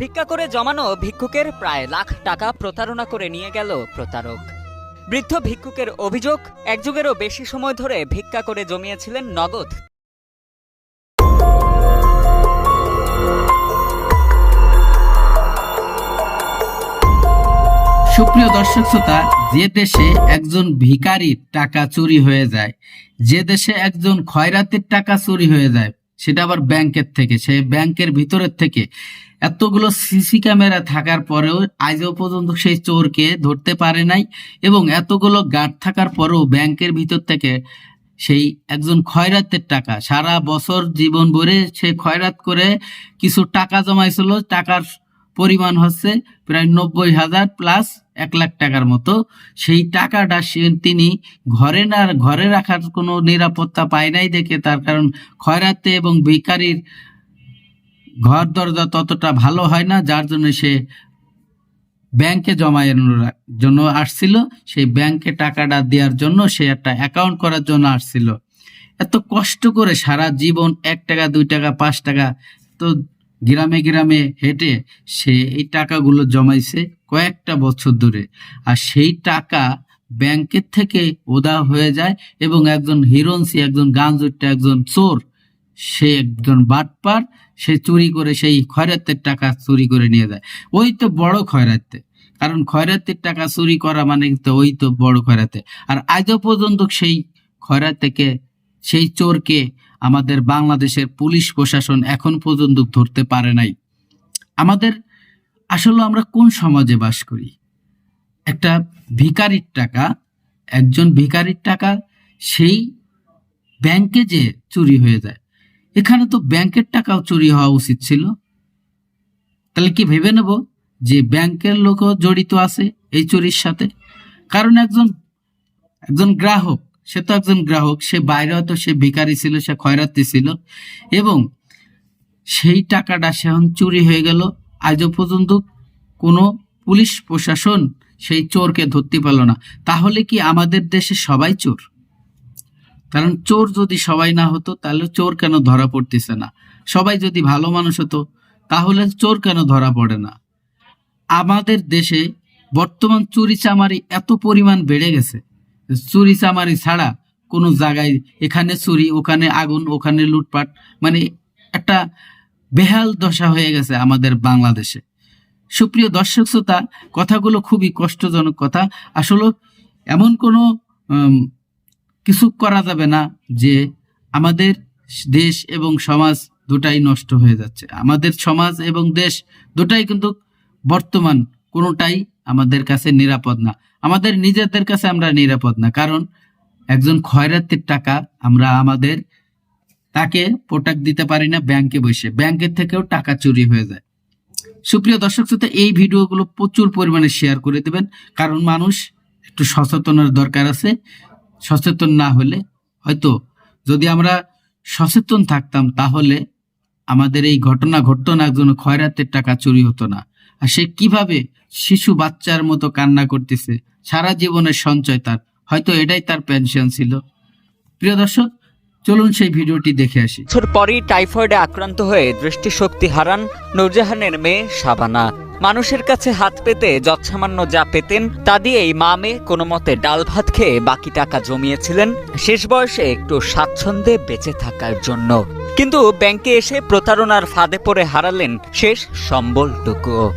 ভিক্ষা করে জমানো ভিক্ষুকের প্রায় লাখ টাকা প্রতারণা করে নিয়ে গেল প্রতারক। বৃদ্ধ ভিক্ষুকের অভিযোগ, এক যুগেরও বেশি সময় ধরে ভিক্ষা করে জমিয়েছিলেন নগদ। সুপ্রিয় দর্শক শ্রোতা, যে দেশে একজন ভিখারির টাকা চুরি হয়ে যায়, যে দেশে একজন খয়রাতির টাকা চুরি হয়ে যায়, সেটা আবার ব্যাংকের থেকে সে ব্যাংকের ভিতরের থেকে এতগুলো সিসি ক্যামেরা থাকার পরেও আজও পর্যন্ত সেই চোরকে ধরতে পারে নাই এবং এতগুলো গার্ড থাকার পরেও ব্যাংকের ভিতর থেকে সেই একজন খয়রাতের টাকা, সারা বছর জীবন ভরে সে খয়রাত করে কিছু টাকা জমাইছিল, টাকার পরিমাণ হচ্ছে প্রায় নব্বই হাজার প্লাস এক লাখ টাকার মতো। সেই টাকাটা সে, তিনি ঘরে না, ঘরে রাখার কোনো নিরাপত্তা পায় নাই দেখে, তার কারণ খয়রাতে এবং ভিকারির ঘর দরজা ততটা ভালো হয় না, যার জন্য সে ব্যাংকে জমানোর জন্য আসছিল। সেই ব্যাংকে টাকাটা দেওয়ার জন্য সে একটা অ্যাকাউন্ট করার জন্য আসছিল। এত কষ্ট করে সারা জীবন এক টাকা, দুই টাকা, পাঁচ টাকা তো গ্রামে গ্রামে হেঁটে সে এই টাকাগুলো জমাইছে কয়েকটা বছর ধরে। আর সেই টাকা ব্যাংকের থেকে ওদা হয়ে যায় এবং একজন হিরোন্সি একজন গাঞ্জুরটা একজন চোর সে একজন বাটপার, সে চুরি করে সেই খয়রাতের টাকা চুরি করে নিয়ে যায়। ওই তো বড় খয়রাতে। কারণ খয়রাতের টাকা চুরি করা মানে তো ওই তো বড় খয়রাতে। আর আজও পর্যন্ত সেই খয়রাত থেকে সেই চোরকে আমাদের বাংলাদেশের পুলিশ প্রশাসন এখন পর্যন্ত ধরতে পারে নাই। আমাদের আসলে আমরা কোন সমাজে বাস করি? একটা ভিকারির টাকা, একজন ভিকারির টাকা সেই ব্যাংকে যে চুরি হয়ে যায়। এখানে তো ব্যাংকের টাকাও চুরি হওয়া উচিত ছিল। তাহলে কি ভেবে নেব যে ব্যাংকের লোকও জড়িত আছে এই চুরির সাথে? কারণ একজন একজন গ্রাহক, সে তো একজন গ্রাহক, সে বাইরে হয়তো সে ভিখারি ছিল, সে খয়রাতি ছিল, এবং সেই টাকাটা সেখন চুরি হয়ে গেল। আজও পর্যন্ত কোনো পুলিশ প্রশাসন সেই চোরকে ধরতে পারল না। তাহলে কি আমাদের দেশে সবাই চোর? কারণ চোর যদি সবাই না হতো, তাহলে চোর কেন ধরা পড়তেছে না? সবাই যদি ভালো মানুষ হতো, তাহলে চোর কেন ধরা পড়ে না? আমাদের দেশে বর্তমান চুরি চামারি এত পরিমাণ বেড়ে গেছে। চুরি চামারি ছাড়া কোনো জায়গায় এখানে চুরি, ওখানে আগুন, ওখানে লুটপাট মানে একটা বেহাল দশা হয়ে গেছে আমাদের বাংলাদেশে। সুপ্রিয় দর্শক শ্রোতা কথাগুলো খুবই কষ্টজনক কথা। আসলে এমন কোনো কিছু করা যাবে না যে আমাদের দেশ এবং সমাজ দুটাই নষ্ট হয়ে যাচ্ছে। আমাদের সমাজ এবং দেশ দুটাই কিন্তু বর্তমান, কোনোটাই আমাদের কাছে নিরাপদ না। আমাদের নিজেদের কাছে আমরা নিরাপদ না, কারণ একজন খয়রাতের টাকা আমরা আমাদের তাকে প্রোটাক্ট দিতে পারি না ব্যাংকে বসে। ব্যাংকের থেকেও টাকা চুরি হয়ে যায়। সুপ্রিয় দর্শক শ্রোতা, এই ভিডিওগুলো প্রচুর পরিমাণে শেয়ার করে দেবেন, কারণ মানুষ একটু সচেতনের দরকার আছে। সচেতন না হলে, হয়তো যদি আমরা সচেতন থাকতাম, তাহলে আমাদের এই ঘটনা ঘটতো না, একজন খয়রাতের টাকা চুরি হতো না। আর সে কীভাবে শিশু বাচ্চার মতো কান্না করতেছে? সারা জীবনের সঞ্চয় তার। হয়তো এটাই তার পেনশন ছিল। প্রিয় দর্শক, চলুন সেই ভিডিওটি দেখে আসি। পরই টাইফয়েডে আক্রান্ত হয়ে দৃষ্টিশক্তি হারান নূরজাহানের মেয়ে শাবানা। মানুষের কাছে হাত পেতে, যৎসামান্য যা পেতেন, তা দিয়েই মা মেয়ে কোনো মতে ডাল ভাত খেয়ে বাকি টাকা জমিয়েছিলেন। শেষ বয়সে একটু স্বাচ্ছন্দ্যে বেঁচে থাকার জন্য। কিন্তু ব্যাংকে এসে প্রতারণার ফাঁদে পড়ে হারালেন শেষ সম্বলটুকু।